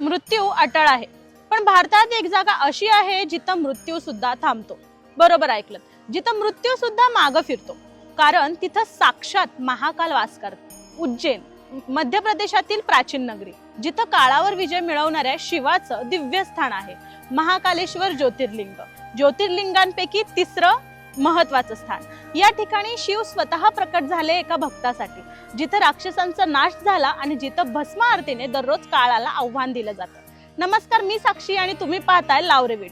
मृत्यू अटळ आहे. पण भारतात एक जागा अशी आहे जिथं मृत्यू सुद्धा थांबतो. बरोबर ऐकलं. जिथं मृत्यू सुद्धा मागं फिरतो. कारण तिथं साक्षात महाकाल वास करत. उज्जैन मध्य प्रदेशातील प्राचीन नगरी जिथं काळावर विजय मिळवणाऱ्या शिवाचं दिव्य स्थान आहे. महाकालेश्वर ज्योतिर्लिंग. ज्योतिर्लिंगांपैकी तिसरं महत्वाचं स्थान. या ठिकाणी शिव स्वतः प्रकट झाले एका भक्तासाठी. जिथं राक्षसांचा नाश झाला आणि जिथं भस्म आरतीने दररोज काळाला आव्हान दिलं जातं. नमस्कार मी साक्षी आणि तुम्ही पाहताय लावरेवीड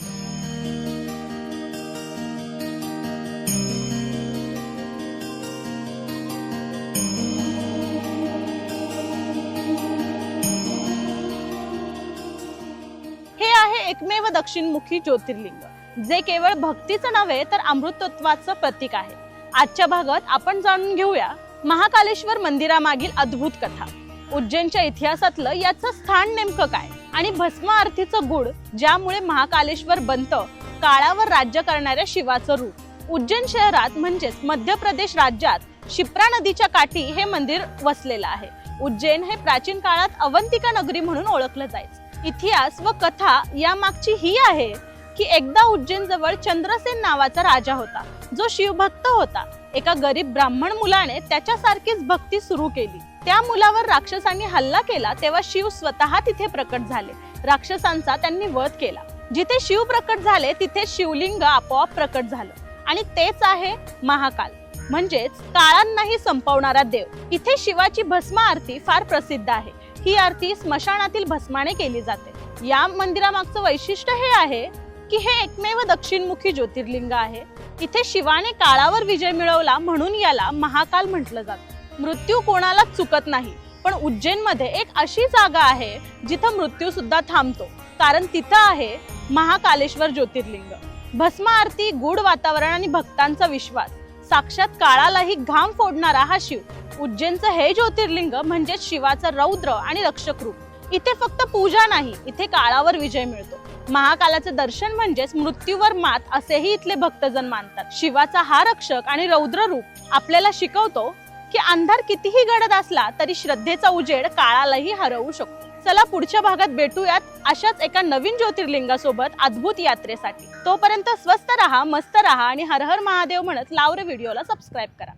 हे आहे एकमेव दक्षिणमुखी ज्योतिर्लिंग. जे केवळ भक्तीचं नव्हे तर अमृतत्वाचं प्रतीक आहे. आजच्या भागात आपण जाणून घेऊया महाकालेश्वर मंदिरामागील अद्भुत कथा. उज्जैनच्या इतिहासातलं याचं स्थान नेमकं काय? आणि भस्म आरतीचं गुढ ज्यामुळे महाकालेश्वर बनतं काळावर राज्य करणाऱ्या शिवाचं रूप. उज्जैन शहरात म्हणजेच मध्य प्रदेश राज्यात शिप्रा नदीच्या काठी हे मंदिर वसलेलं आहे. उज्जैन हे प्राचीन काळात अवंतिका नगरी म्हणून ओळखलं जायचं. इतिहास व कथा यामागची ही आहे. की एकदा उज्जैन जवळ चंद्रसेन नावाचा राजा होता. जो शिवभक्त होता. एका गरीब ब्राह्मण मुलाने त्याच्यासारखीच भक्ती सुरू केली. त्या मुलावर राक्षसांनी हल्ला केला तेव्हा शिव स्वतः तिथे प्रकट झाले. राक्षसांचा त्यांनी वध केला. जिथे शिव प्रकट झाले तिथे शिवलिंग आपोआप प्रकट झालं. आणि तेच आहे महाकाल. म्हणजेच काळांनाही संपवणारा देव. इथे शिवाची भस्म आरती फार प्रसिद्ध आहे. ही आरती स्मशानातील भस्माने केली जाते. या मंदिरामागचं वैशिष्ट्य हे आहे की हे एकमेव दक्षिणमुखी ज्योतिर्लिंग आहे. इथे शिवाने काळावर विजय मिळवला म्हणून याला महाकाल म्हटलं जात. मृत्यू कोणाला चुकत नाही. पण उज्जैनमध्ये एक अशी जागा आहे जिथं मृत्यू सुद्धा थांबतो. कारण तिथं आहे महाकालेश्वर ज्योतिर्लिंग. भस्म आरती गुढ वातावरण आणि भक्तांचा विश्वास. साक्षात काळालाही घाम फोडणारा हा शिव. उज्जैनचं हे ज्योतिर्लिंग म्हणजेच शिवाचं रौद्र आणि रक्षक रूप इथे फक्त पूजा नाही इथे काळावर विजय मिळतो. महाकालाचं दर्शन म्हणजेच मृत्यूवर मात असेही इथले भक्तजन मानतात. शिवाचा हा रक्षक आणि रौद्र रूप आपल्याला शिकवतो की अंधार कितीही गडद असला तरी श्रद्धेचा उजेड काळालाही हरवू शकतो. चला पुढच्या भागात भेटूयात अशाच एका नवीन ज्योतिर्लिंगासोबत अद्भुत यात्रेसाठी. तोपर्यंत स्वस्त राहा मस्त राहा आणि हर हर महादेव म्हणत लावरे व्हिडिओला सबस्क्राईब करा.